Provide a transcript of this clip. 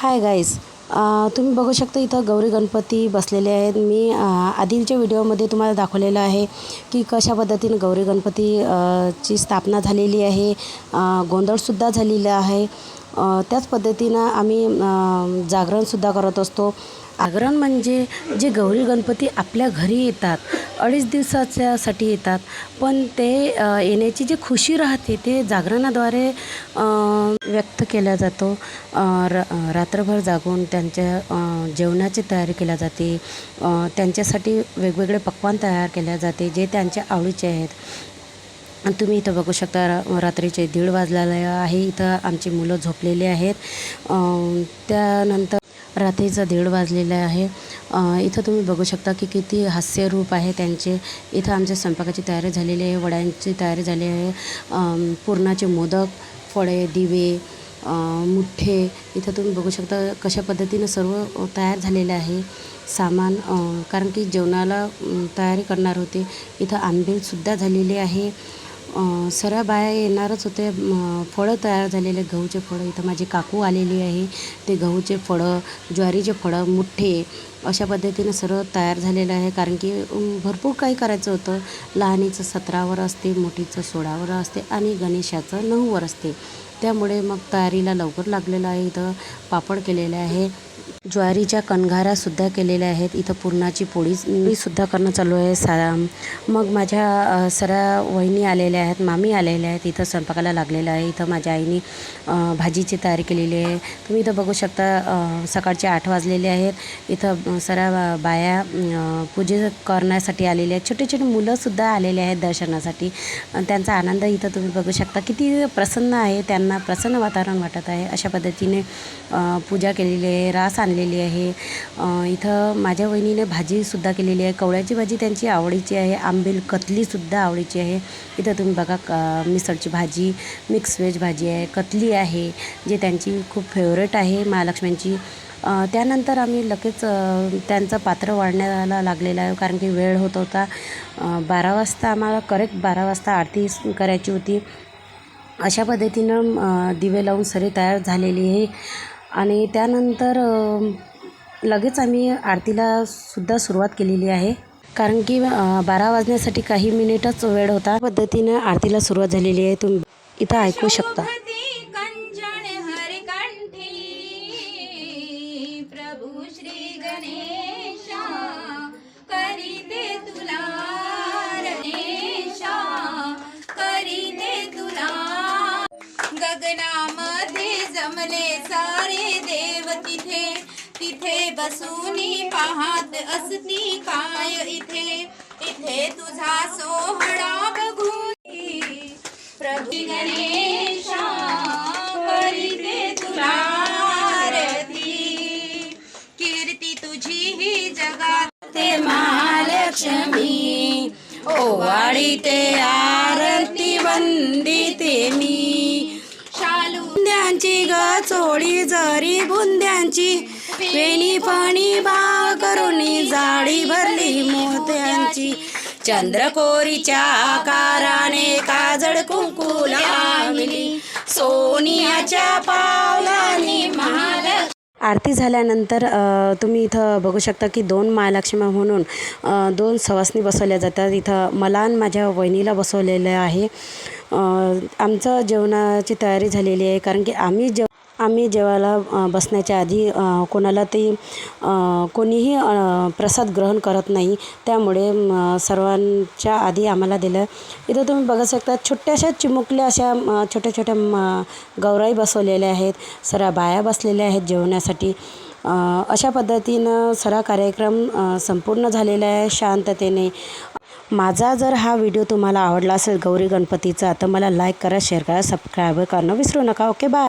Hi guys तुम्ही बघू शकता इथं गौरी गणपती बसलेले आहेत. मी आधीच्या व्हिडिओमध्ये तुम्हाला दाखवलेलं आहे की कशा पद्धतीने गौरी गणपती ची स्थापना झालेली आहे. गोंधळसुद्धा झालेला आहे. त्याच पद्धतीनं आम्ही जागरणसुद्धा करत असतो. जागरण म्हणजे जे गौरी गणपती आपल्या घरी येतात अडीच दिवसाच्यासाठी येतात पण ते येण्याची जी खुशी राहते ते जागरणाद्वारे व्यक्त केला जातो. र रात्रभर जागून त्यांच्या जेवणाची तयारी केली जाते. त्यांच्यासाठी वेगवेगळे पक्वान तयार केले जाते जे त्यांच्या आवडीचे आहेत. आणि तुम्ही इथं बघू शकता रा रात्रीचे दीड वाजलेले आहे. इथं आमची मुलं झोपलेली आहेत. त्यानंतर रात्रीचं दीड वाजलेलं आहे. इथं तुम्ही बघू शकता की किती हास्यरूप आहे त्यांचे. इथं आमच्या स्वयंपाकाची तयारी झालेली आहे वड्यांची तयारी झाली आहे. पुरणाचे मोदक फळे दिवे मुठ्ठे. इथं तुम्ही बघू शकता कशा पद्धतीनं सर्व तयार झालेलं आहे. सामान कारण की जेवणाला तयारी करणार होते. इथं आंबेलसुद्धा झालेली आहे. सरळ बाया येणारच होते. फळं तयार झालेले गहूचे फळं. इथं माझी काकू आलेली आहे. ते गहूचे फळं ज्वारीचे फळं मुठ्ठे अशा पद्धतीनं सरळ तयार झालेलं आहे. कारण की भरपूर काही करायचं होतं. लहानीचं सतरावर असते मोठीचं सोळावर असते आणि गणेशाचं नऊवर असते. त्यामुळे मग तयारीला लवकर लागलेलं आहे. इथं पापड केलेलं आहे. ज्वारीच्या कणघाऱ्यासुद्धा केलेल्या आहेत. इथं पुरणाची पोळी सुद्धा करणं चालू आहे. सा मग माझ्या सऱ्या वहिनी आलेल्या आहेत मामी आलेल्या आहेत. इथं स्वयंपाकाला लागलेलं आहे. इथं माझ्या आईने भाजीची तयारी केलेली आहे. तुम्ही इथं बघू शकता सकाळचे आठ वाजलेले आहेत. इथं सऱ्या बाया पूजे करण्यासाठी आलेले आहेत. छोटे छोटे मुलंसुद्धा आलेले आहेत दर्शनासाठी. त्यांचा आनंद इथं तुम्ही बघू शकता. किती प्रसन्न आहे. त्यांना प्रसन्न वातावरण वाटत आहे. अशा पद्धतीने पूजा केलेली आहे. रास आणलेली आहे. इथं माझ्या वहिनीने भाजीसुद्धा केलेली आहे. कवळ्याची भाजी त्यांची आवडीची आहे. आंबेल कतलीसुद्धा आवडीची आहे. इथं तुम्ही बघा क मिसळची भाजी मिक्स व्हेज भाजी आहे. कतली आहे जे त्यांची खूप फेवरेट आहे महालक्ष्म्यांची त्यानंतर आम्ही लगेच त्यांचं पात्र वाढण्याला लागलेलं आहे. कारण की वेळ होत होता. बारा वाजता आम्हाला करेक्ट बारा वाजता आरती करायची होती. अशा पद्धतीनं दिवे लावून सरी तयार झालेली आहे. आणि त्यानंतर लगेच आम्ही आरतीला सुद्धा सुरुवात केलेली आहे. कारण की बारा वाजण्यासाठी काही मिनिटच वेळ होता. पद्धतीनं आरतीला सुरुवात झालेली आहे. तुम्ही इथं ऐकू शकता. शोभती जमले सारे देव तिथे तिथे बसूनी पाहत असती काय इथे? इथे तुझा सोहळा बघू प्रभू गणेशा करीते तुला आरती. कीर्ती तुझी ही जगात ते महालक्ष्मी. ओवाळी ते आरती वंदिते मी. बुंद्यांची ग चोळी जरी बुंद्यांची वेणी फणी बा करून जाळी भरली मोत्यांची. चंद्रकोरीच्या आकाराने काजळ कुंकू लावली सोनियाच्या पावलानी महालक्ष्मी आरती झाल्यानंतर तुम्ही इथं बघू शकता की दोन महालक्ष्मी म्हणून दोन सवासनी बसवल्या जातात. इथं मला आणि माझ्या वहिनीला बसवलेलं आहे. आमचं जेवणाची तयारी झालेली आहे कारण की आम्ही जेव आम्ही जेवायला बसण्याच्या आधी कोणाला ते कोणीही प्रसाद ग्रहण करत नाही. त्यामुळे सर्वांच्या आधी आम्हाला दिलं. इथं तुम्ही बघू शकता छोट्याशा चिमुकल्या अशा छोट्या छोट्या म, गौराई बसवलेल्या आहेत. सरा बाया बसलेल्या आहेत जेवण्यासाठी. अशा पद्धतीनं सरा कार्यक्रम संपूर्ण झालेला आहे शांततेने. माझा जर हा व्हिडिओ तुम्हाला आवडला असेल गौरी गणपतीचा तर मला लाईक करा शेअर करा सबस्क्राईब करणं विसरू नका. Okay bye